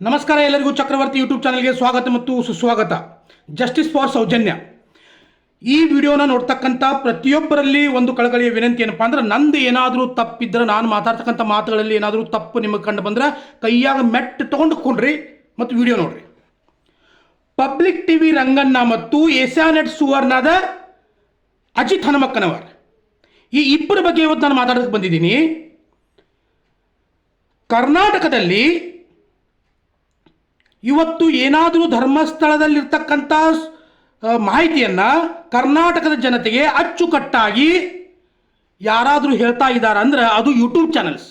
ನಮಸ್ಕಾರ ಎಲ್ಲರಿಗೂ ಚಕ್ರವರ್ತಿ ಯೂಟ್ಯೂಬ್ ಚಾನಲ್ಗೆ ಸ್ವಾಗತ ಮತ್ತು ಸುಸ್ವಾಗತ. Justice for Soujanya. ಈ ವಿಡಿಯೋನ ನೋಡ್ತಕ್ಕಂಥ ಪ್ರತಿಯೊಬ್ಬರಲ್ಲಿ ಒಂದು ಕಳಕಳಿಯ ವಿನಂತಿ ಏನಪ್ಪ ಅಂದ್ರೆ ನಂದು ಏನಾದರೂ ತಪ್ಪಿದ್ರೆ ನಾನು ಮಾತಾಡ್ತಕ್ಕಂಥ ಮಾತುಗಳಲ್ಲಿ ಏನಾದರೂ ತಪ್ಪು ನಿಮಗೆ ಕಂಡು ಬಂದ್ರೆ ಕೈಯಾಗ ಮೆಟ್ಟು ತೊಗೊಂಡು ಕೊಂಡ್ರಿ ಮತ್ತು ವಿಡಿಯೋ ನೋಡ್ರಿ. ಪಬ್ಲಿಕ್ ಟಿ ವಿ ರಂಗಣ್ಣ ಮತ್ತು ಏಷ್ಯಾನೆಟ್ ಸುವರ್ಣದ ಅಜಿತ್ ಹನುಮಕ್ಕನವರ್. ಈ ಇಬ್ಬರ ಬಗ್ಗೆ ಇವತ್ತು ನಾನು ಮಾತಾಡೋದಕ್ಕೆ ಬಂದಿದ್ದೀನಿ. ಕರ್ನಾಟಕದಲ್ಲಿ ಇವತ್ತು ಏನಾದರೂ ಧರ್ಮಸ್ಥಳದಲ್ಲಿರ್ತಕ್ಕಂಥ ಮಾಹಿತಿಯನ್ನು ಕರ್ನಾಟಕದ ಜನತೆಗೆ ಅಚ್ಚುಕಟ್ಟಾಗಿ ಯಾರಾದರೂ ಹೇಳ್ತಾ ಇದ್ದಾರೆ ಅಂದ್ರೆ ಅದು ಯೂಟ್ಯೂಬ್ ಚಾನಲ್ಸ್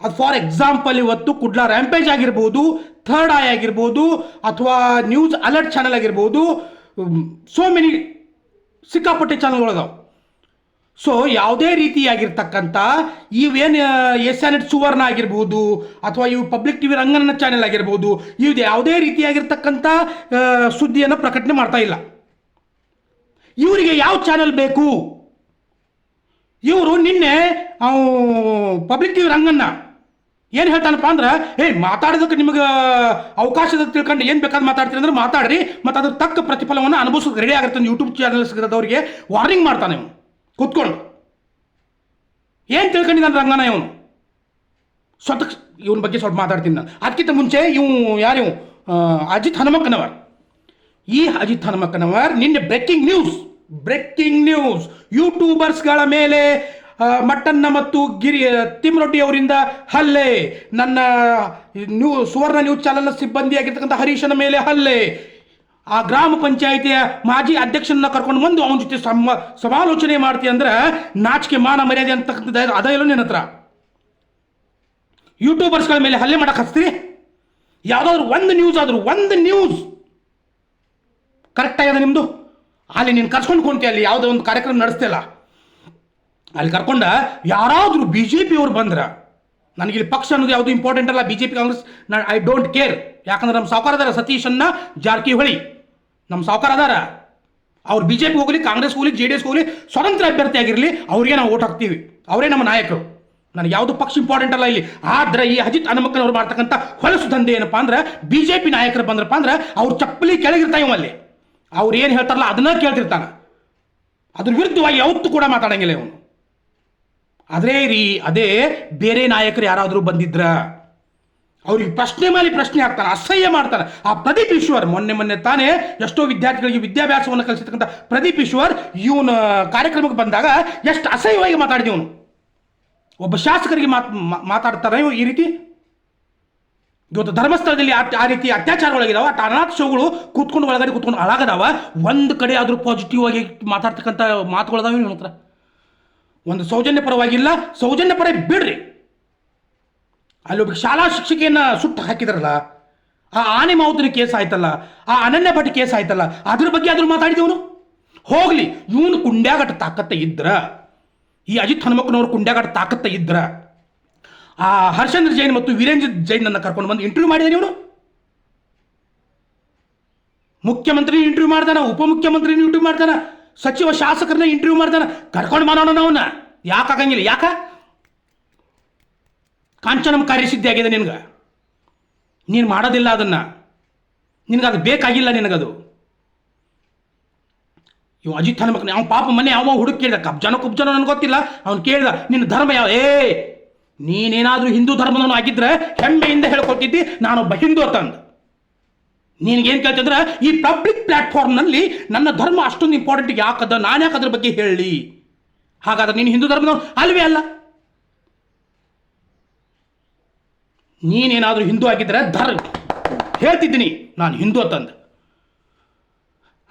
ಅದು ಫಾರ್ ಎಕ್ಸಾಂಪಲ್ ಇವತ್ತು ಕುಡ್ಲಾ ರ್ಯಾಂಪೇಜ್ ಆಗಿರ್ಬೋದು ಥರ್ಡ್ ಐ ಆಗಿರ್ಬೋದು, ಅಥವಾ ನ್ಯೂಸ್ ಅಲರ್ಟ್ ಚಾನಲ್ ಆಗಿರ್ಬೋದು ಸೋ ಮೆನಿ ಸಿಕ್ಕಾಪಟ್ಟೆ ಚಾನಲ್ಗಳದಾವೆ ಸೊ ಯಾವುದೇ ರೀತಿಯಾಗಿರ್ತಕ್ಕಂಥ ಇವೇನು ಏಷ್ಯಾನೆಟ್ ಸುವರ್ಣ ಆಗಿರ್ಬೋದು, ಅಥವಾ ಇವು ಪಬ್ಲಿಕ್ ಟಿವಿ ರಂಗನ ಚಾನೆಲ್ ಆಗಿರ್ಬೋದು, ಇವ್ದು ಯಾವುದೇ ರೀತಿಯಾಗಿರ್ತಕ್ಕಂಥ ಸುದ್ದಿಯನ್ನು ಪ್ರಕಟಣೆ ಮಾಡ್ತಾ ಇಲ್ಲ. ಇವರಿಗೆ ಯಾವ ಚಾನೆಲ್ ಬೇಕು? ಇವರು ನಿನ್ನೆ ಪಬ್ಲಿಕ್ ಟಿವಿ ರಂಗನ್ನ ಏನು ಹೇಳ್ತಾನಪ್ಪ ಅಂದ್ರೆ, ಏ, ಮಾತಾಡೋದಕ್ಕೆ ನಿಮಗೆ ಅವಕಾಶದ ತಿಳ್ಕೊಂಡು ಏನು ಬೇಕಾದ್ರೆ ಮಾತಾಡ್ತೀರಿ ಅಂದ್ರೆ ಮಾತಾಡ್ರಿ, ಮತ್ತು ಅದ್ರ ತಕ್ಕ ಪ್ರತಿಫಲವನ್ನು ಅನುಭವಿಸೋದು ರೆಡಿ ಆಗಿರ್ತಾನೆ ಯೂಟ್ಯೂಬ್ ಚಾನಲ್ಸ್ದವರಿಗೆ ವಾರ್ನಿಂಗ್ ಮಾಡ್ತಾನೆ ಕೂತ್ಕೊಂಡು. ಏನು ತಿಳ್ಕೊಂಡಿದ್ದಾನೆ ರಂಗನ ಇವನು ಸ್ವತಃ ಇವನ ಬಗ್ಗೆ ಸ್ವಲ್ಪ ಮಾತಾಡ್ತೀನಿ ನಾನು. ಅದಕ್ಕಿಂತ ಮುಂಚೆ ಇವು ಯಾರು ಅಜಿತ್ ಹನುಮಕ್ಕನವರ್ ಈ ಅಜಿತ್ ಹನುಮಕ್ಕನವರ್ ನಿನ್ನೆ ಬ್ರೇಕಿಂಗ್ ನ್ಯೂಸ್ ಬ್ರೇಕಿಂಗ್ ನ್ಯೂಸ್ ಯೂಟ್ಯೂಬರ್ಸ್ಗಳ ಮೇಲೆ ಮಟ್ಟನ್ನ ಮತ್ತು ಗಿರಿ ತಿಮ್ರೊಡ್ಡಿ ಅವರಿಂದ ಹಲ್ಲೆ. ನನ್ನ ನ್ಯೂ, ಸುವರ್ಣ ನ್ಯೂಸ್ ಚಾನಲ್ನ ಸಿಬ್ಬಂದಿಯಾಗಿರ್ತಕ್ಕಂಥ ಹರೀಶನ ಮೇಲೆ ಹಲ್ಲೆ. ಆ ಗ್ರಾಮ ಪಂಚಾಯಿತಿಯ ಮಾಜಿ ಅಧ್ಯಕ್ಷನನ್ನ ಕರ್ಕೊಂಡು ಬಂದು ಅವನ ಜೊತೆ ಸಮ, ಸಮಾಲೋಚನೆ ಮಾಡ್ತೀಯ ಅಂದ್ರೆ ನಾಚಿಕೆ ಮಾನ ಮರ್ಯಾದೆ ಅಂತಕ್ಕಂಥದ್ದು ಅದ ಇಲ್ಲ ನಿನ್ನ ಹತ್ರ. ಯೂಟ್ಯೂಬರ್ಸ್ಗಳ ಮೇಲೆ ಹಲ್ಲೆ ಮಾಡಕ್ಕೆ ಹಚ್ತೀರಿ ಯಾವುದಾದ್ರೂ ಒಂದು ನ್ಯೂಸ್ ಆದರೂ ಒಂದು ನ್ಯೂಸ್ ಕರೆಕ್ಟ್ ಆಗ್ಯದ ನಿಮ್ಮದು ಅಲ್ಲಿ ನೀನು ಕರ್ಸ್ಕೊಂಡು ಕೊಂತೀಯ ಅಲ್ಲಿ ಯಾವುದೋ ಒಂದು ಕಾರ್ಯಕ್ರಮ ನಡೆಸ್ತಿಲ್ಲ ಅಲ್ಲಿ ಕರ್ಕೊಂಡ ಯಾರಾದರೂ ಬಿ ಜೆ ಪಿಯವ್ರು ಬಂದ್ರೆ ನನಗೆ ಇಲ್ಲಿ ಪಕ್ಷ ಅನ್ನೋದು ಯಾವುದು ಇಂಪಾರ್ಟೆಂಟ್ ಅಲ್ಲ. ಬಿ ಜೆ ಪಿ ಕಾಂಗ್ರೆಸ್ ನಾನು ಐ ಡೋಂಟ್ ಕೇರ್ ಯಾಕಂದ್ರೆ ನಮ್ಮ ಸಾವುಕಾರ ಅದಾರ ಸತೀಶನ್ನ ಜಾರಕಿಹೊಳಿ. ನಮ್ಮ ಸಾವುಕಾರ ಅದಾರ. ಅವ್ರು ಬಿ ಜೆ ಪಿ ಹೋಗಲಿ, ಕಾಂಗ್ರೆಸ್ ಹೋಗಲಿ ಜೆ ಡಿ ಎಸ್ ಹೋಗಲಿ, ಸ್ವತಂತ್ರ ಅಭ್ಯರ್ಥಿ ಆಗಿರಲಿ, ಅವ್ರಿಗೆ ನಾವು ಓಟ್ ಹಾಕ್ತೀವಿ. ಅವರೇ ನಮ್ಮ ನಾಯಕರು. ನನಗೆ ಯಾವುದು ಪಕ್ಷ ಇಂಪಾರ್ಟೆಂಟ್ ಅಲ್ಲ ಇಲ್ಲಿ. ಆದ್ರೆ ಈ ಅಜಿತ್ ಹನುಮಕ್ಕನವ್ರು ಮಾಡ್ತಕ್ಕಂಥ ಹೊಲಸು ದಂಧೆ ಏನಪ್ಪಾ ಅಂದ್ರೆ ಬಿ ಜೆ ಪಿ ನಾಯಕರು ಬಂದ್ರಪ್ಪ ಅಂದ್ರೆ, ಅವ್ರು ಚಪ್ಪಲಿ ಕೆಳಗಿರ್ತಾ ಅಲ್ಲಿ ಅವ್ರು ಏನು ಹೇಳ್ತಾರಲ್ಲ, ಅದನ್ನ ಕೇಳ್ತಿರ್ತಾನೆ. ಅದ್ರ ವಿರುದ್ಧವಾಗಿ ಯಾವತ್ತೂ ಕೂಡ ಮಾತಾಡಂಗಿಲ್ಲ ಇವನು. ಅದೇ ರೀ, ಅದೇ ಬೇರೆ ನಾಯಕರು ಯಾರಾದರೂ ಬಂದಿದ್ರ, ಅವ್ರಿಗೆ ಪ್ರಶ್ನೆ ಮೇಲೆ ಪ್ರಶ್ನೆ ಹಾಕ್ತಾರೆ, ಅಸಹ್ಯ ಮಾಡ್ತಾರೆ. ಆ ಪ್ರದೀಪ್ ಈಶ್ವರ್ ಮೊನ್ನೆ ಮೊನ್ನೆ ತಾನೇ ಎಷ್ಟೋ ವಿದ್ಯಾರ್ಥಿಗಳಿಗೆ ವಿದ್ಯಾಭ್ಯಾಸವನ್ನು ಕಲಿಸಿರ್ತಕ್ಕಂಥ ಪ್ರದೀಪ್ ಈಶ್ವರ್ ಇವನ ಕಾರ್ಯಕ್ರಮಕ್ಕೆ ಬಂದಾಗ ಎಷ್ಟು ಅಸಹ್ಯವಾಗಿ ಮಾತಾಡಿದವನು. ಒಬ್ಬ ಶಾಸಕರಿಗೆ ಮಾತ್ ಮಾತಾಡ್ತಾರೆ ಈ ರೀತಿ. ಇವತ್ತು ಧರ್ಮಸ್ಥಳದಲ್ಲಿ ಆ ರೀತಿ ಅತ್ಯಾಚಾರಗಳಾಗಿದಾವ ಆ ಅನಾಥ ಶೋಗಳು ಕೂತ್ಕೊಂಡು ಒಳಗಡೆ ಕೂತ್ಕೊಂಡು ಹಾಳಾಗದಾವ ಒಂದು ಕಡೆ ಆದರೂ ಪಾಸಿಟಿವ್ ಆಗಿ ಮಾತಾಡ್ತಕ್ಕಂಥ ಮಾತುಗಳದಾವೆ ಹತ್ರ. ಒಂದು ಸೌಜನ್ಯ ಪರವಾಗಿಲ್ಲ ಸೌಜನ್ಯ ಪರ ಬಿಡ್ರಿ. ಅಲ್ಲೊಬ್ಬ ಶಾಲಾ ಶಿಕ್ಷಕಿಯನ್ನ ಸುಟ್ಟು ಹಾಕಿದ್ರಲ್ಲ, ಆ ಆನೆ ಮಾವುತನ ಕೇಸ್ ಆಯ್ತಲ್ಲ, ಆ ಅನನ್ಯ ಭಟ್ ಕೇಸ್ ಆಯ್ತಲ್ಲ, ಅದ್ರ ಬಗ್ಗೆ ಆದ್ರೂ ಮಾತಾಡಿದವನು? ಹೋಗ್ಲಿ, ಇವನು ಕುಂಡ್ಯಾಗಟ್ಟ ತಾಕತ್ತ ಇದ್ರ. ಈ ಅಜಿತ್ ಹನುಮಕ್ಕನವ್ರು ಕುಂಡ್ಯಾಗಟ್ಟ ತಾಕತ್ತ ಇದ್ರ. ಆ ಹರ್ಷೇಂದ್ರ ಜೈನ್ ಮತ್ತು ವೀರೇಂದ್ರ ಜೈನ್ ಅನ್ನ ಕರ್ಕೊಂಡು ಬಂದು ಇಂಟರ್ವ್ಯೂ ಮಾಡಿದಾನೆ ಇವನು. ಮುಖ್ಯಮಂತ್ರಿ ಇಂಟರ್ವ್ಯೂ ಮಾಡ್ತಾನ ಉಪಮುಖ್ಯಮಂತ್ರಿ ಇಂಟರ್ವ್ಯೂ ಮಾಡ್ತಾನ ಸಚಿವ ಶಾಸಕರನ್ನ ಇಂಟರ್ವ್ಯೂ ಮಾಡ್ತಾನೆ ಕರ್ಕೊಂಡು ಮಾಡೋಣ ಅವನ್ನ ಯಾಕೆ ಆಗಂಗಿಲ್ಲ ಯಾಕ? ಕಾಂಚನಂ ಕಾರ್ಯಸಿದ್ಧಿ ಆಗಿದೆ ನಿನ್ಗೆ. ನೀನು ಮಾಡೋದಿಲ್ಲ ಅದನ್ನ. ನಿನಗದು ಬೇಕಾಗಿಲ್ಲ ನಿನಗದು. ಇವ್ ಅಜಿತ್ ಹನುಮಕ್ ಅವ್ನು ಪಾಪ ಮನೆ ಯಾವ ಹುಡುಕ್ ಕೇಳಿದ. ಕಬ್ಜನ ಕುಬ್ಜನ ನನಗೆ ಗೊತ್ತಿಲ್ಲ. ಅವ್ನು ಕೇಳಿದ ನಿನ್ನ ಧರ್ಮ ಯಾವ ಏ, ನೀನೇನಾದರೂ ಹಿಂದೂ ಧರ್ಮದವನು ಆಗಿದ್ರೆ ಹೆಮ್ಮೆಯಿಂದ ಹೇಳ್ಕೊಟ್ಟಿದ್ದಿ. ನಾನೊಬ್ಬ ಹಿಂದೂ ಅಂತಂದು ನಿನಗೇನು ಕೇಳ್ತಿದ್ರೆ? ಈ ಪಬ್ಲಿಕ್ ಪ್ಲಾಟ್ಫಾರ್ಮ್ನಲ್ಲಿ ನನ್ನ ಧರ್ಮ ಅಷ್ಟೊಂದು ಇಂಪಾರ್ಟೆಂಟ್ ಯಾಕದ ನಾನು ಯಾಕೆ ಅದ್ರ ಬಗ್ಗೆ ಹೇಳಿ? ಹಾಗಾದ್ರೆ ನೀನು ಹಿಂದೂ ಧರ್ಮದವ್ರು ಅಲ್ವೇ ಅಲ್ಲ? ನೀನೇನಾದರೂ ಹಿಂದೂ ಆಗಿದ್ರೆ ಧರ್ಮ ಹೇಳ್ತಿದ್ದೀನಿ, ನಾನು ಹಿಂದೂ ಅಂತಂದು.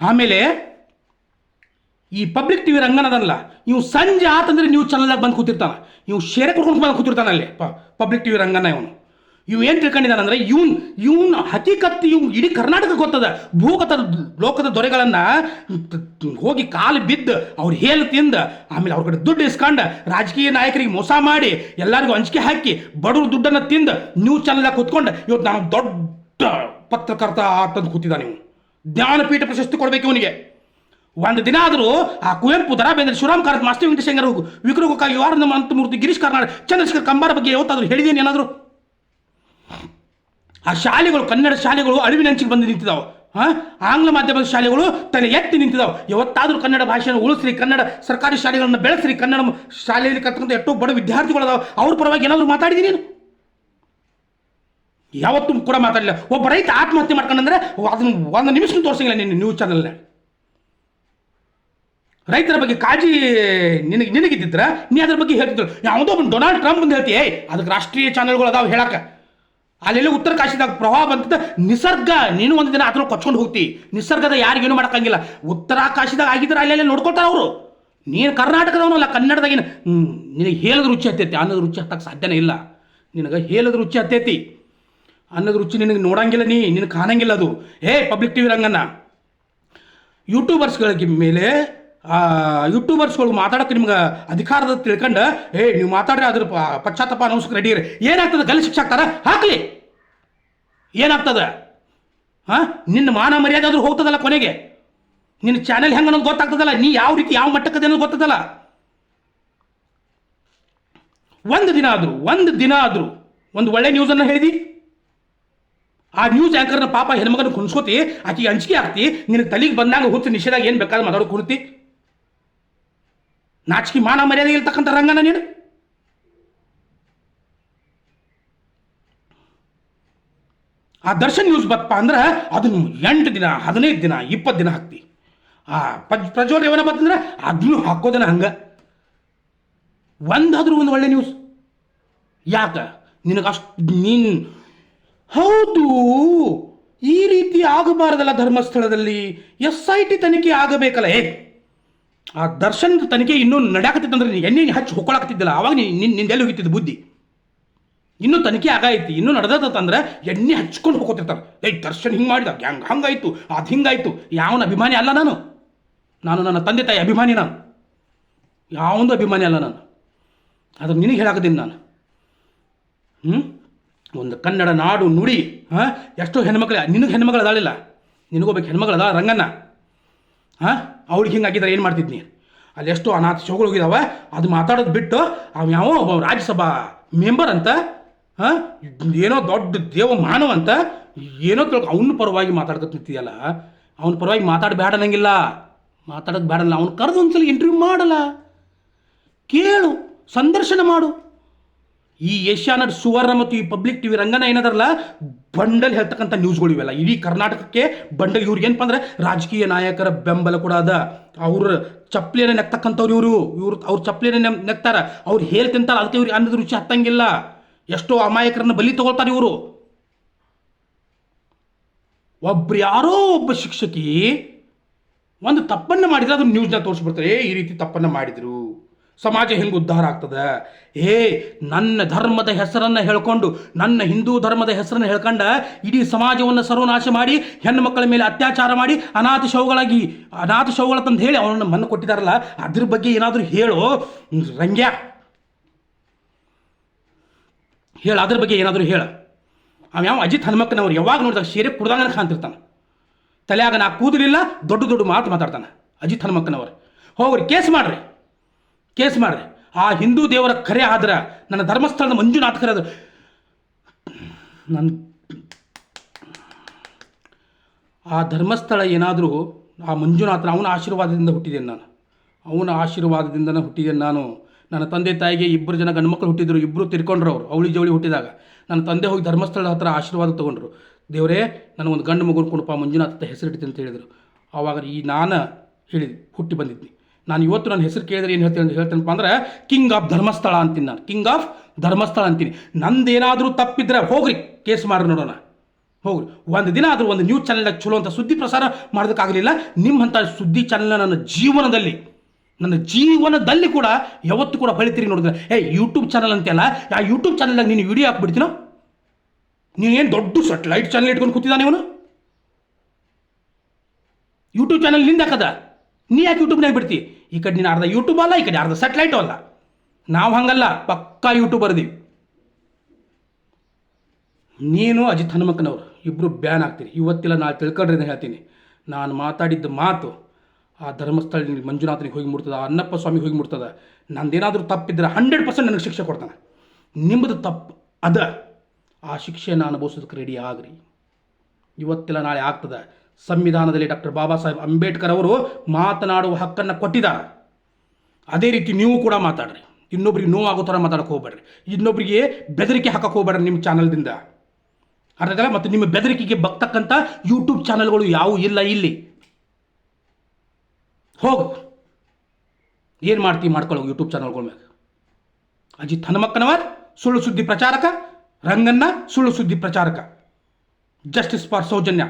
ಆಮೇಲೆ ಈ ಪಬ್ಲಿಕ್ ಟಿವಿ ರಂಗನದಲ್ಲ ನೀವು ಸಂಜೆ ಆತಂದ್ರೆ ನ್ಯೂಸ್ ಚಾನಲ್ದಾಗ ಬಂದು ಕೂತಿರ್ತಾನೆ. ನೀವು ಶೇರೆ ಕೊಡ್ಕೊಂಡು ಬಂದು ಕೂತಿರ್ತಾನೆ ಅಲ್ಲಿ ಪಬ್ಲಿಕ್ ಟಿವಿ ರಂಗನ ಇವನು. ಇವು ಏನು ತಿಳ್ಕೊಂಡಿದ್ದಾನೆ ಅಂದ್ರೆ ಇವನ್ ಇವನ್ ಹಕಿಕತ್ತು ಇವ್ ಇಡೀ ಕರ್ನಾಟಕ ಗೊತ್ತದ. ಭೂಗತ ಲೋಕದ ದೊರೆಗಳನ್ನ ಹೋಗಿ ಕಾಲು ಬಿದ್ದು, ಅವ್ರು ಹೇಳಿ ತಿಂದ, ಆಮೇಲೆ ಅವ್ರ ಕಡೆ ದುಡ್ಡು ಇಸ್ಕೊಂಡು ರಾಜಕೀಯ ನಾಯಕರಿಗೆ ಮೋಸ ಮಾಡಿ ಎಲ್ಲರಿಗೂ ಹಂಚಿಕೆ ಹಾಕಿ ಬಡವ್ರ ದುಡ್ಡನ್ನು ತಿಂದು ನ್ಯೂಸ್ ಚಾನಲ್ದಾಗ ಕೂತ್ಕೊಂಡು ಇವತ್ತು ನಾನು ದೊಡ್ಡ ಪತ್ರಕರ್ತ ಆಟದ ಕೂತಿದ್ದ ನೀವು ಜ್ಞಾನಪೀಠ ಪ್ರಶಸ್ತಿ ಕೊಡ್ಬೇಕು ಇವನಿಗೆ. ಒಂದು ದಿನ ಆದರೂ ಆ ಕುವೆಂಪು ದರಾ ಬೇಂದ್ರೆ ಶಿವರಾಮ್ ಕಾರತ್ ಮಾಸ್ತಿ ವೆಂಕಟೇಶ್ ವಿಕ್ರಗೋಕ ಯುವಾನಂದ ಮಂತ್ರಮೂರ್ತಿ ಗಿರೀಶ್ ಕಾರ್ನಾಡ್, ಚಂದ್ರಶೇಖರ್ ಕಂಬಾರ ಬಗ್ಗೆ ಯಾವತ್ತಾದ್ರೂ ಹೇಳಿದೇನು ಏನಾದರೂ? ಆ ಶಾಲೆಗಳು, ಕನ್ನಡ ಶಾಲೆಗಳು ಅಳಿವಿನಂಚಿಗೆ ಬಂದು ನಿಂತಿದ್ದಾವೆ ಹಾಂ? ಆಂಗ್ಲ ಮಾಧ್ಯಮದ ಶಾಲೆಗಳು ತಲೆ ಎತ್ತಿ ನಿಂತಿದ್ದಾವೆ ಯಾವತ್ತಾದರೂ ಕನ್ನಡ ಭಾಷೆಯನ್ನು ಉಳಿಸ್ರಿ, ಕನ್ನಡ ಸರ್ಕಾರಿ ಶಾಲೆಗಳನ್ನು ಬೆಳೆಸ್ರಿ, ಕನ್ನಡ ಶಾಲೆಯಲ್ಲಿ ಕರ್ತಕ್ಕಂಥ ಎಷ್ಟೋ ಬಡ ವಿದ್ಯಾರ್ಥಿಗಳು ಅದಾವೆ ಅವ್ರ ಪರವಾಗಿ ಏನಾದರೂ ಮಾತಾಡಿದ್ದೀನಿ ನೀನು? ಯಾವತ್ತೂ ಕೂಡ ಮಾತಾಡಲಿಲ್ಲ. ಒಬ್ಬ ರೈತ ಆತ್ಮಹತ್ಯೆ ಮಾಡ್ಕೊಂಡಂದ್ರೆ ಅದನ್ನು ಒಂದು ನಿಮಿಷ ತೋರಿಸಂಗಿಲ್ಲ ನಿನ್ನ ನ್ಯೂಸ್ ಚಾನಲ್ನ. ರೈತರ ಬಗ್ಗೆ ಕಾಳಜಿ ನಿನಗೆ, ನಿನಗಿದ್ದಿದ್ರೆ ನೀ ಅದ್ರ ಬಗ್ಗೆ ಹೇಳ್ತಿದ್ರು ಯಾವುದೋ ಒಂದು ಡೊನಾಲ್ಡ್ ಟ್ರಂಪ್ ಅಂತ ಹೇಳ್ತಿ, ಏಯ್, ಅದಕ್ಕೆ ರಾಷ್ಟ್ರೀಯ ಚಾನಲ್ಗಳು ಅದಾವೆ ಹೇಳಕ್ಕೆ. ಅಲ್ಲೆಲ್ಲ ಉತ್ತರ ಕಾಶಿದಾಗ ಪ್ರವಾಹ ಬಂತದ ನಿಸರ್ಗ ನೀನು ಒಂದು ದಿನ ಅದ್ರ ಕೊಚ್ಕೊಂಡು ಹೋಗ್ತಿ. ನಿಸರ್ಗದ ಯಾರಿಗೇನು ಮಾಡೋಕ್ಕಂಗಿಲ್ಲ. ಉತ್ತರ ಕಾಶಿದಾಗ ಆಗಿದ್ರೆ ಅಲ್ಲೆಲ್ಲ ನೋಡ್ಕೊತಾರ ಅವರು. ನೀನು ಕರ್ನಾಟಕದವನಲ್ಲ ಕನ್ನಡದಾಗಿನ ಹ್ಮ್, ನಿನಗೆ ಹೇಳದ ರುಚಿ ಹತ್ತೈತಿ. ಅನ್ನದ ರುಚಿ ಹತ್ತಕ್ಕೆ ಸಾಧ್ಯನೇ ಇಲ್ಲ. ನಿನಗೆ ಹೇಳದ ರುಚಿ ಹತ್ತೈತಿ. ಅನ್ನದ ರುಚಿ ನಿನಗೆ ನೋಡಂಗಿಲ್ಲ ನೀ ನಿನಗೆ ಕಾಣಂಗಿಲ್ಲ ಅದು. ಏ ಪಬ್ಲಿಕ್ ಟಿವಿ ರಂಗನ್ನ ಯೂಟ್ಯೂಬರ್ಸ್ಗಳಿಗೆ ಮೇಲೆ ಯೂಟ್ಯೂಬರ್ಸ್ಗಳು ಮಾತಾಡೋಕೆ ನಿಮ್ಗೆ ಅಧಿಕಾರದ ತಿಳ್ಕೊಂಡು, ಏ, ನೀವು ಮಾತಾಡ್ರಿ, ಅದ್ರ ಪಶ್ಚಾತ್ತಾಪ ಅನ್ನೋಸ್ಕರ ರೆಡಿ ಇರಿ. ಏನಾಗ್ತದೆ? ಗಲ್ಲಿ ಶಿಕ್ಷೆ ಆಗ್ತಾರ ಹಾಕ್ಲಿ. ಏನಾಗ್ತದ? ಹಾಂ? ನಿನ್ನ ಮಾನ ಮರ್ಯಾದೆ ಆದರೂ ಹೋಗ್ತದಲ್ಲ ಕೊನೆಗೆ. ನಿನ್ನ ಚಾನೆಲ್ ಹೆಂಗೆ ಅನ್ನೋದು ಗೊತ್ತಾಗ್ತದಲ್ಲ. ನೀ ಯಾವ ರೀತಿ, ಯಾವ ಮಟ್ಟಕ್ಕದೆ ಅನ್ನೋದು ಗೊತ್ತದಲ್ಲ ಒಂದು ದಿನ ಆದರೂ, ಒಂದು ದಿನ ಆದರೂ, ಒಂದು ಒಳ್ಳೆ ನ್ಯೂಸನ್ನು ಹೇಳಿದಿ? ಆ ನ್ಯೂಸ್ ಆ್ಯಂಕರ್ನ ಪಾಪ ಹೆಣ್ಮಗನ ಕುಣಿಸ್ಕೋತಿ, ಆಕೆಗೆ ಅಂಜಿಕೆ ಆಗ್ತಿ ನಿನ್ನ ತಲೆಗೆ ಬಂದಾಗ ಹುಚ್ಚು ನಿಷೇಧ ಏನು ಬೇಕಾದ್ರೆ ಮಾತಾಡೋ ಕುರ್ತಿ ನಾಚಿಕೆ ಮಾನ ಮರ್ಯಾದೆ ಇರ್ತಕ್ಕಂಥ ರಂಗನ ನೀನು? ಆ ದರ್ಶನ್ ನ್ಯೂಸ್ ಬತ್ತಪ್ಪ ಅಂದ್ರೆ ಅದನ್ನು ಎಂಟು ದಿನ, ಹದಿನೈದು ದಿನ, ಇಪ್ಪತ್ತು ದಿನ ಹಾಕ್ತಿ. ಆ ಪಜ್ ಪ್ರಜ್ವಲ್ ರೇವನ ಬತ್ತಂದ್ರೆ ಅದನ್ನು ಹಾಕೋದನ ಹಂಗೆ? ಒಂದಾದ್ರೂ ಒಂದು ಒಳ್ಳೆ ನ್ಯೂಸ್ ಯಾಕ? ನಿನಗೆ ಅಷ್ಟು ನೀನು ಹೌದು, ಈ ರೀತಿ ಆಗಬಾರದಲ್ಲ ಧರ್ಮಸ್ಥಳದಲ್ಲಿ. ಎಸ್ ಐ ಟಿ ತನಿಖೆ ಆಗಬೇಕಲ್ಲ ಏ ಆ ದರ್ಶನದ ತನಿಖೆ ಇನ್ನೂ ನಡೆಯಾಕತ್ತಿತ್ತಂದ್ರೆ ನೀ ಎಣ್ಣೆ ಹಚ್ಚಿ ಹೊಕ್ಕೊಳಕತ್ತಿದ್ದಿಲ್ಲ, ಅವಾಗ ನಿನ್ನ ನಿಂದೆಲ್ಲಿ ಹೋಗಿತ್ತಿದ್ದು ಬುದ್ಧಿ? ಇನ್ನೂ ತನಿಖೆ ಆಗೈತಿ ಇನ್ನೂ ನಡೆದತ್ತಂದ್ರೆ ಎಣ್ಣೆ ಹಚ್ಕೊಂಡು ಹೋಗೋತಿರ್ತಾರೆ ಏಯ್, ದರ್ಶನ್ ಹಿಂಗೆ ಮಾಡಿದ ಹೆಂಗೆ ಹಂಗಾಯ್ತು, ಅದು ಹಿಂಗಾಯ್ತು, ಯಾವನ ಅಭಿಮಾನಿ ಅಲ್ಲ ನಾನು. ನಾನು ನನ್ನ ತಂದೆ ತಾಯಿ ಅಭಿಮಾನಿ ನಾನು. ಯಾವೊಂದು ಅಭಿಮಾನಿ ಅಲ್ಲ ನಾನು. ಅದು ನಿನಗೆ ಹೇಳಾಕತ್ತೀನಿ ನಾನು. ಹ್ಞೂ ಒಂದು ಕನ್ನಡ ನಾಡು ನುಡಿ, ಹಾಂ? ಎಷ್ಟೋ ಹೆಣ್ಮಕ್ಳು, ನಿನಗೆ ಹೆಣ್ಮಗಳು ಅದಾಳಿಲ್ಲ. ನಿನಗೋಬೇಕು ಹೆಣ್ಮಗಳು ಅದಾಳ ರಂಗನ್ನ ಹಾಂ? ಅವ್ಳಿಗೆ ಹಿಂಗಾಗಿದ್ರೆ ಏನು ಮಾಡ್ತಿದ್ನಿ? ಅಲ್ಲಿ ಎಷ್ಟು ಅನಾಥ ಹೋಗಿದಾವೆ, ಅದು ಮಾತಾಡೋದು ಬಿಟ್ಟು ಅವ ಯಾವ ರಾಜ್ಯಸಭಾ ಮೆಂಬರ್ ಅಂತ, ಹಾಂ? ಏನೋ ದೊಡ್ಡ ದೇವ ಮಾನವ ಅಂತ, ಏನೋ ತಿಳ್ಕೊ ಅವನ ಪರವಾಗಿ ಮಾತಾಡ್ಕೊತ ನಿಂತಿದೆಯಲ್ಲ? ಅವನ ಪರವಾಗಿ ಮಾತಾಡಬೇಡ ಅನ್ನಂಗಿಲ್ಲ. ಮಾತಾಡೋದು ಬೇಡಲ್ಲ ಅವ್ನು ಕರೆದು ಒಂದ್ಸಲ ಇಂಟರ್ವ್ಯೂ ಮಾಡಲ್ಲ. ಕೇಳು, ಸಂದರ್ಶನ ಮಾಡು. ಈ ಏಷ್ಯಾನೆಟ್ ಸುವರ್ಣ ಮತ್ತು ಈ ಪಬ್ಲಿಕ್ ಟಿವಿ ರಂಗನ ಏನದರಲ್ಲ? ಬಂಡಲ್ ಹೇಳ್ತಕ್ಕಂಥ ನ್ಯೂಸ್ಗಳು ಇವೆಲ್ಲ. ಇಡೀ ಕರ್ನಾಟಕಕ್ಕೆ ಬಂಡಲ್ ಇವ್ರಿಗೆ ಏನಪ್ಪ ಅಂದ್ರೆ ರಾಜಕೀಯ ನಾಯಕರ ಬೆಂಬಲ ಕೂಡ ಅದ. ಅವ್ರ ಚಪ್ಪಲಿಯನ್ನು ನೆಕ್ತಕ್ಕಂಥವ್ರು ಇವರು. ಇವ್ರು ಅವ್ರ ಚಪ್ಪಲಿಯನ್ನು ನೆಕ್ತಾರ. ಅವ್ರು ಹೇಳಿ ತಿಂತಾರ ಅದಕ್ಕೆ ಇವ್ರಿಗೆ ಅನ್ನದ ರುಚಿ ಹತ್ತಂಗಿಲ್ಲ. ಎಷ್ಟೋ ಅಮಾಯಕರನ್ನ ಬಲಿ ತಗೊಳ್ತಾರೆ ಇವರು. ಒಬ್ರು ಯಾರೋ ಒಬ್ಬ ಶಿಕ್ಷಕಿ ಒಂದು ತಪ್ಪನ್ನು ಮಾಡಿದ್ರೆ ಅದನ್ನು ನ್ಯೂಸ್ನ ತೋರಿಸ್ಬಿಡ್ತಾರೆ. ಈ ರೀತಿ ತಪ್ಪನ್ನು ಮಾಡಿದ್ರು. ಸಮಾಜ ಹೆಂಗೆ ಉದ್ಧಾರ ಆಗ್ತದೆ? ಏ, ನನ್ನ ಧರ್ಮದ ಹೆಸರನ್ನು ಹೇಳ್ಕೊಂಡು, ನನ್ನ ಹಿಂದೂ ಧರ್ಮದ ಹೆಸರನ್ನು ಹೇಳ್ಕೊಂಡ ಇಡೀ ಸಮಾಜವನ್ನು ಸರ್ವನಾಶ ಮಾಡಿ ಹೆಣ್ಣು ಮಕ್ಕಳ ಮೇಲೆ ಅತ್ಯಾಚಾರ ಮಾಡಿ, ಅನಾಥ ಶವಗಳಾಗಿ, ಅನಾಥ ಶವಗಳ ತಂದು ಹೇಳಿ ಅವನನ್ನು ಮಣ್ಣು ಕೊಟ್ಟಿದಾರಲ್ಲ, ಅದ್ರ ಬಗ್ಗೆ ಏನಾದರೂ ಹೇಳು? ರಂಗ್ಯ. ಹೇಳು, ಅದ್ರ ಬಗ್ಗೆ ಏನಾದರೂ ಹೇಳು. ಅವ ಯಾವ ಅಜಿತ್ ಹನುಮಕ್ಕನವ್ರು ಯಾವಾಗ ನೋಡಿದಾಗ ಶೇರೆ ಕುಡ್ದಂಗನ ಕಾಣ್ತಿರ್ತಾನೆ. ತಲೆಯಾಗ ನಾ ಕೂದಲಿಲ್ಲ, ದೊಡ್ಡ ದೊಡ್ಡ ಮಾತು ಮಾತಾಡ್ತಾನೆ ಅಜಿತ್ ಹನುಮಕ್ಕನವರು. ಹೋಗ್ರಿ, ಕೇಸ್ ಮಾಡ್ರಿ. ಕೇಸ್ ಮಾಡ್ರಿ ಆ ಹಿಂದೂ ದೇವರ ಕರೆ ಆದ್ರೆ ನನ್ನ ಧರ್ಮಸ್ಥಳದ ಮಂಜುನಾಥ ಕರೆ ಆದ್ರೆ ನನ್ನ ಆ ಧರ್ಮಸ್ಥಳ ಏನಾದರೂ ಆ ಮಂಜುನಾಥನ ಅವನ ಆಶೀರ್ವಾದದಿಂದ ಹುಟ್ಟಿದ್ದೇನೆ ನಾನು. ಅವನ ಆಶೀರ್ವಾದದಿಂದನೇ ಹುಟ್ಟಿದ್ದೇನೆ ನಾನು. ನನ್ನ ತಂದೆ ತಾಯಿಗೆ ಇಬ್ಬರು ಜನ ಗಂಡುಮಕ್ಕಳು ಹುಟ್ಟಿದ್ರು ಇಬ್ಬರು ತಿರ್ಕೊಂಡ್ರು ಅವರು, ಅವಳಿ ಜವಳಿ ಹುಟ್ಟಿದಾಗ. ನನ್ನ ತಂದೆ ಹೋಗಿ ಧರ್ಮಸ್ಥಳದ ಹತ್ರ ಆಶೀರ್ವಾದ ತೊಗೊಂಡ್ರು. ದೇವರೇ ನನಗೊಂದು ಗಂಡು ಮಗುನ ಕೊಡಪ್ಪ ಮಂಜುನಾಥ ಹೆಸರಿಟ್ಟಿದೆ ಅಂತ ಹೇಳಿದರು. ಆವಾಗ ಈ ನಾನು ಹೇಳಿದ್ವಿ ಹುಟ್ಟಿ ಬಂದಿದ್ನಿ. ನಾನು ಇವತ್ತು ನನ್ನ ಹೆಸರು ಕೇಳಿದ್ರೆ ಏನು ಹೇಳ್ತೀನಿ ಹೇಳ್ತೇನಪ್ಪ ಅಂದ್ರೆ ಕಿಂಗ್ ಆಫ್ ಧರ್ಮಸ್ಥಳ ಅಂತೀನಿ ನಾನು. ಕಿಂಗ್ ಆಫ್ ಧರ್ಮಸ್ಥಳ ಅಂತೀನಿ. ನಂದೇನಾದರೂ ತಪ್ಪಿದ್ರೆ ಹೋಗ್ರಿ, ಕೇಸ್ ಮಾಡಿ ನೋಡೋಣ. ಹೋಗ್ರಿ. ಒಂದು ದಿನ ಆದರೂ ಒಂದು ನ್ಯೂಸ್ ಚಾನೆಲ್ನಾಗ ಚಲೋ ಅಂತ ಸುದ್ದಿ ಪ್ರಸಾರ ಮಾಡೋದಕ್ಕಾಗಲಿಲ್ಲ. ನಿಮ್ಮಂಥ ಸುದ್ದಿ ಚಾನಲ್ನ ನನ್ನ ಜೀವನದಲ್ಲಿ ನನ್ನ ಜೀವನದಲ್ಲಿ ಕೂಡ ಯಾವತ್ತು ಕೂಡ ಬಳಿತೀರಿ ನೋಡಿದ್ರೆ. ಏ ಯೂಟ್ಯೂಬ್ ಚಾನಲ್ ಅಂತೆಲ್ಲ ಆ ಯೂಟ್ಯೂಬ್ ಚಾನಲ್ನಾಗ ನೀನು ವಿಡಿಯೋ ಹಾಕ್ಬಿಡ್ತೀನೋ? ಏನು ದೊಡ್ಡ ಸೆಟ್ಲೈಟ್ ಚಾನಲ್ ಇಟ್ಕೊಂಡು ಕೂತಿದ್ದಾನೆ ಇವನು? ಯೂಟ್ಯೂಬ್ ಚಾನಲ್ನಿಂದ ಹಾಕದ? ನೀ ಯಾಕೆ ಯೂಟ್ಯೂಬ್ನಾಗ ಬಿಡ್ತಿ ಈ ಕಡೆ ನೀನು ಅರ್ಧ ಯೂಟ್ಯೂಬ್ ಅಲ್ಲ, ಈ ಕಡೆ ಅರ್ಧ ಸೆಟ್ಲೈಟು ಅಲ್ಲ. ನಾವು ಹಂಗಲ್ಲ, ಪಕ್ಕಾ ಯೂಟ್ಯೂಬ್ ಇದೀವಿ ನೀನು ಅಜಿತ್ ಹನುಮಕ್ಕನವ್ರು ಇಬ್ಬರು ಬ್ಯಾನ್ ಆಗ್ತೀರಿ. ಇವತ್ತಿಲ್ಲ ನಾಳೆ ತಿಳ್ಕೊಳ್ರಿ ಅಂತ ಹೇಳ್ತೀನಿ. ನಾನು ಮಾತಾಡಿದ್ದ ಮಾತು ಆ ಧರ್ಮಸ್ಥಳ ಮಂಜುನಾಥನಿಗೆ ಹೋಗಿ ಮುಡ್ತದ ಅನ್ನಪ್ಪ ಸ್ವಾಮಿಗೆ ಹೋಗಿ ಮುಟ್ತದ. ನಂದೇನಾದರೂ ತಪ್ಪಿದ್ರೆ ಹಂಡ್ರೆಡ್ ಪರ್ಸೆಂಟ್ ನನಗೆ ಶಿಕ್ಷೆ ಕೊಡ್ತಾನೆ. ನಿಮ್ಮದು ತಪ್ಪು ಅದ. ಆ ಶಿಕ್ಷೆಯನ್ನು ಅನುಭವಿಸೋದಕ್ಕೆ ರೆಡಿ ಆಗ್ರಿ. ಇವತ್ತಿಲ್ಲ ನಾಳೆ ಆಗ್ತದೆ. ಸಂವಿಧಾನದಲ್ಲಿ ಡಾಕ್ಟರ್ ಬಾಬಾ ಸಾಹೇಬ್ ಅಂಬೇಡ್ಕರ್ ಅವರು ಮಾತನಾಡುವ ಹಕ್ಕನ್ನು ಕೊಟ್ಟಿದ್ದಾರೆ. ಅದೇ ರೀತಿ ನೀವು ಕೂಡ ಮಾತಾಡ್ರಿ. ಇನ್ನೊಬ್ರಿಗೆ ನೋವಾಗೋ ಥರ ಮಾತಾಡಕ್ಕೆ ಹೋಗ್ಬೇಡ್ರಿ. ಇನ್ನೊಬ್ರಿಗೆ ಬೆದರಿಕೆ ಹಾಕಕ್ಕೆ ಹೋಗ್ಬೇಡ್ರಿ ನಿಮ್ಮ ಚಾನಲ್ದಿಂದ. ಅರ್ಥಗಲ್ಲ ಮತ್ತು ನಿಮ್ಮ ಬೆದರಿಕೆಗೆ ಬಗ್ತಕ್ಕಂಥ ಯೂಟ್ಯೂಬ್ ಚಾನಲ್ಗಳು ಯಾವುವು ಇಲ್ಲ ಇಲ್ಲಿ. ಹೋಗು. ಏನು ಮಾಡ್ತೀವಿ ಮಾಡ್ಕೊಳ್ಳೋ ಯೂಟ್ಯೂಬ್ ಚಾನಲ್ಗಳ ಮೇಲೆ ಅಜಿತ್ ಹನುಮಕ್ಕನವರ್, ಸುಳ್ಳು ಸುದ್ದಿ ಪ್ರಚಾರಕ ರಂಗನ್ನ ಸುಳ್ಳು ಸುದ್ದಿ ಪ್ರಚಾರಕ. Justice for Soujanya.